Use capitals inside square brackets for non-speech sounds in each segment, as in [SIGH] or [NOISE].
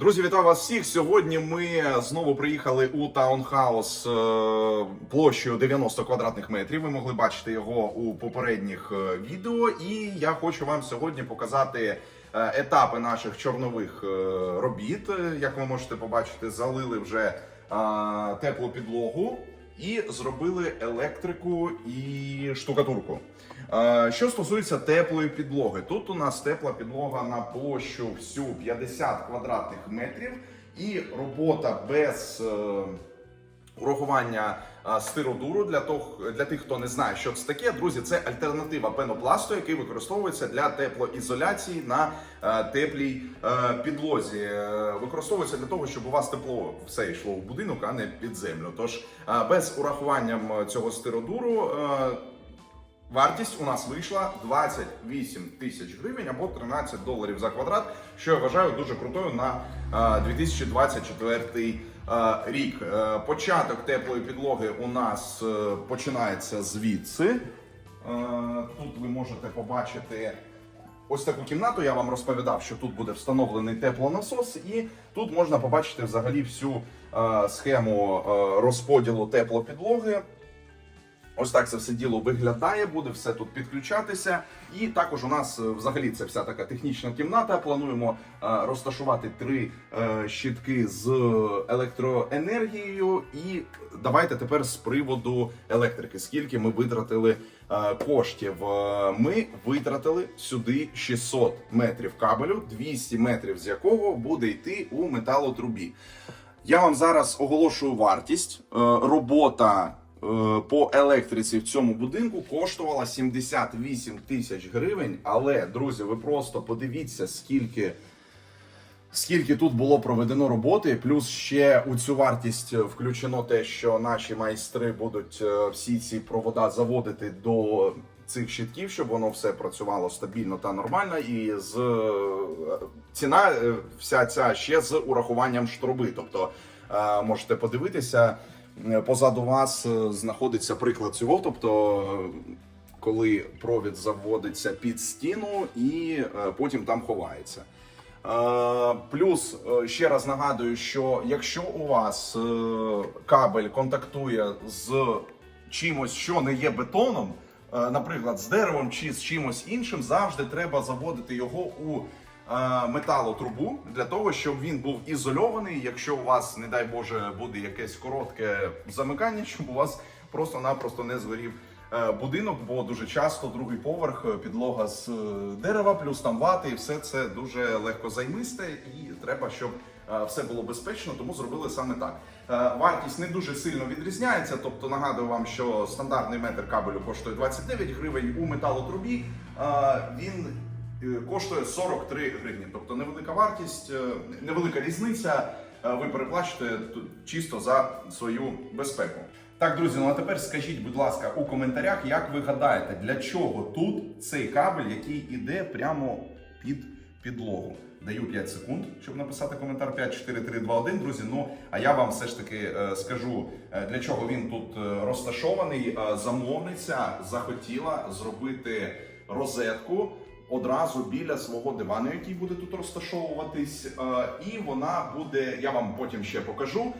Друзі, вітаю вас всіх. Сьогодні ми знову приїхали у таунхаус е, площею 90 квадратних метрів. Ви могли бачити його у попередніх е, відео. І я хочу вам сьогодні показати е, етапи наших чорнових робіт. Як ви можете побачити, залили вже теплу підлогу і зробили електрику і штукатурку. Що стосується теплої підлоги, тут у нас тепла підлога на площу всю 50 квадратних метрів, і робота без е, урахування стиродуру для того, для тих, хто не знає, що це таке. Друзі, це альтернатива пенопласту, який використовується для теплоізоляції на е, теплій е, підлозі. Е, Використовується для того, щоб у вас тепло все йшло в будинок, а не під землю. Тож без урахуванням е, цього стиродуру. Вартість у нас вийшла 28 тисяч гривень або 13 доларів за квадрат, що я вважаю дуже крутою на е, 2024 е, рік. Е, Початок теплої підлоги у нас е, починається звідси. Е, Тут ви можете побачити ось таку кімнату. Я вам розповідав, що тут буде встановлений теплонасос, і тут можна побачити взагалі всю е, схему е, розподілу теплопідлоги. Ось так це все діло виглядає, буде все тут підключатися. І також у нас е, взагалі це вся така технічна кімната. Плануємо е, розташувати три е, щитки з електроенергією. І давайте тепер з приводу електрики. Скільки ми витратили коштів? Ми витратили сюди 600 метрів кабелю, 200 метрів з якого буде йти у металотрубі. Я вам зараз оголошую вартість. Робота по електриці в цьому будинку коштувала 78 тисяч гривень. Але, друзі, ви просто подивіться, скільки. Скільки тут було проведено роботи, плюс ще у цю вартість включено те, що наші майстри будуть е, всі ці провода заводити до цих щитків, щоб воно все працювало стабільно та нормально. І з е, ціна е, вся ця ще з урахуванням штруби. Тобто е, можете подивитися, е, позаду вас е, знаходиться приклад цього. Тобто коли провід заводиться під стіну і е, потім там ховається. Е, Плюс ще раз нагадую, що якщо у вас кабель контактує з чимось, що не є бетоном, наприклад, з деревом чи з чимось іншим, завжди треба заводити його у металотрубу для того, щоб він був ізольований. Якщо у вас, не дай Боже, буде якесь коротке замикання, [LAUGHS] щоб у вас просто-напросто не згорів е, будинок, бо дуже часто другий поверх е, підлога з е, дерева, плюс там вати, і все це дуже легко займисте, і треба, щоб е, все було безпечно, тому зробили саме так. Е, Вартість не дуже сильно відрізняється. Тобто нагадую вам, що стандартний метр кабелю коштує 29 гривень. У металотрубі е, він е, коштує 43 гривні. Тобто невелика вартість, е, невелика різниця. Е, Ви переплачуєте тут чисто за свою безпеку. Так, друзі, ну а тепер скажіть, будь ласка, у коментарях, як ви гадаєте, для чого тут цей кабель, який іде прямо під підлогу? Даю 5 секунд, щоб написати коментар 5, 4, 3, 2, 1, друзі. Ну а я вам все ж таки е, скажу, е, для чого він тут е, розташований. Е, замовниця захотіла зробити розетку одразу біля свого дивану, який буде тут розташовуватись. Е, І вона буде, я вам потім ще покажу.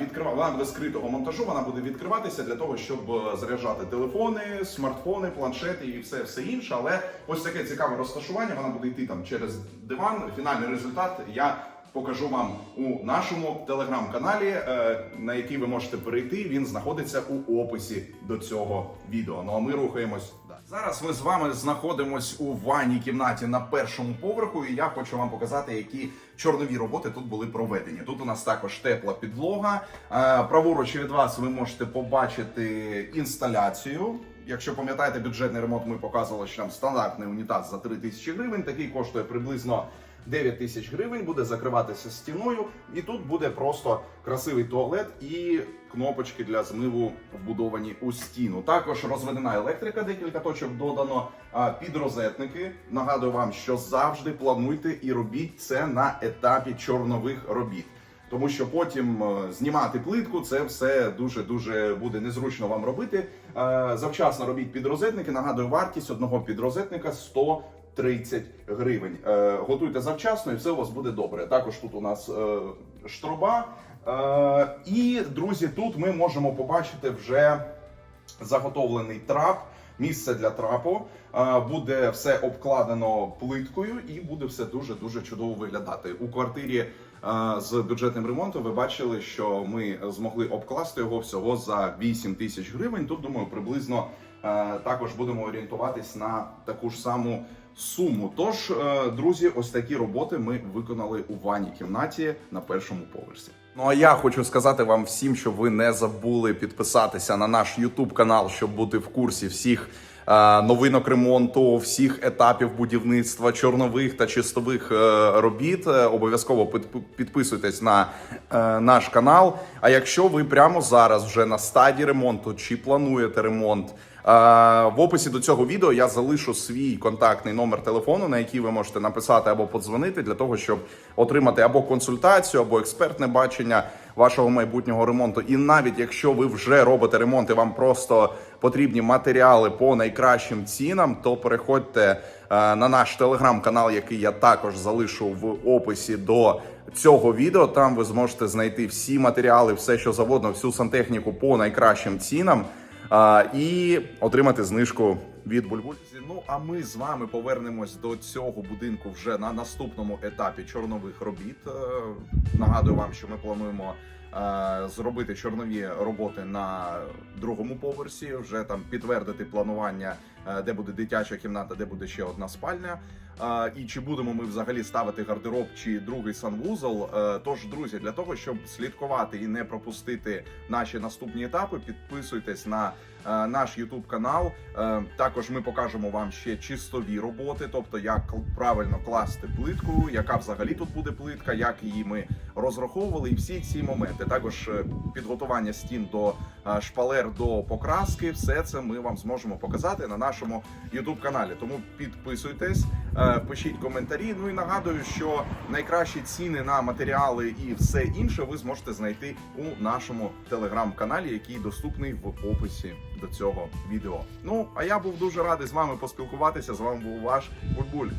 Відкрива вона буде скритого монтажу. Вона буде відкриватися для того, щоб е, заряджати телефони, смартфони, планшети і все, все інше. Але ось таке цікаве розташування. Вона буде йти там через диван. Фінальний результат я. Покажу вам у нашому телеграм-каналі, е, на який ви можете перейти. Він знаходиться у описі до цього відео. Ну а ми рухаємось. Зараз ми з вами знаходимось у ванній кімнаті на першому поверху, і я хочу вам показати, які чорнові роботи тут були проведені. Тут у нас також тепла підлога. Е, Праворуч від вас ви можете побачити інсталяцію. Якщо пам'ятаєте, бюджетний ремонт ми показували, що там стандартний унітаз за 3 тисячі гривень. Такий коштує приблизно 9 тисяч гривень, буде закриватися стіною, і тут буде просто красивий туалет і кнопочки для змиву вбудовані у стіну. Також розведена електрика, декілька точок додано. Підрозетники. Нагадую вам, що завжди плануйте і робіть це на етапі чорнових робіт. Тому що потім е, знімати плитку це все дуже дуже буде незручно вам робити. Е, Завчасно робіть підрозетники. Нагадую, вартість одного підрозетника 100 30 гривень. Е, готуйте завчасно і все у вас буде добре. Також тут у нас е, штроба. Е, і друзі, тут ми можемо побачити вже заготовлений трап. Місце для трапу буде все обкладено плиткою і буде все дуже дуже чудово виглядати у квартирі. З бюджетним ремонтом ви бачили, що ми змогли обкласти його всього за 8 тисяч гривень. Тут думаю, приблизно також будемо орієнтуватись на таку ж саму суму. Тож, е, друзі, ось такі роботи ми виконали у ванній кімнаті на першому поверсі. Ну а я хочу сказати вам всім, щоб ви не забули підписатися на наш YouTube канал, щоб бути в курсі всіх. е, Новинок ремонту, всіх етапів будівництва, чорнових та чистових е, робіт. Е, Обов'язково підписуйтесь на наш канал. А якщо ви прямо зараз вже на стадії ремонту чи плануєте ремонт, В описі до цього відео я залишу свій контактний номер телефону, на який ви можете написати або подзвонити для того, щоб отримати або консультацію, або експертне бачення вашого майбутнього ремонту. І навіть якщо ви вже робите ремонт і вам просто потрібні матеріали по найкращим цінам, то переходьте е, на наш телеграм-канал, який я також залишу в описі до цього відео. Там ви зможете знайти всі матеріали, все що завгодно, всю сантехніку по найкращим цінам а, і отримати знижку від бульбуль. Ну а ми з вами повернемось до цього будинку вже на наступному етапі чорнових робіт. Е, Нагадую вам, що ми плануємо. е, Зробити чорнові роботи на другому поверсі, вже там підтвердити планування, е, де буде дитяча кімната, де буде ще одна спальня. І чи будемо ми взагалі ставити гардероб чи другий санвузол? Е, Тож, друзі, для того, щоб слідкувати і не пропустити наші наступні етапи, підписуйтесь на е, наш YouTube канал. Е, Також ми покажемо вам ще чистові роботи, тобто як правильно класти плитку, яка взагалі тут буде плитка, як її ми розраховували, і всі ці моменти. Також підготування стін до шпалер до покраски. Все це ми вам зможемо показати на нашому YouTube каналі. Тому підписуйтесь, пишіть коментарі. Ну і нагадую, що найкращі ціни на матеріали і все інше ви зможете знайти у нашому телеграм-каналі, який доступний в описі до цього відео. Ну а я був дуже радий з вами поспілкуватися. З вами був ваш Бульбуль.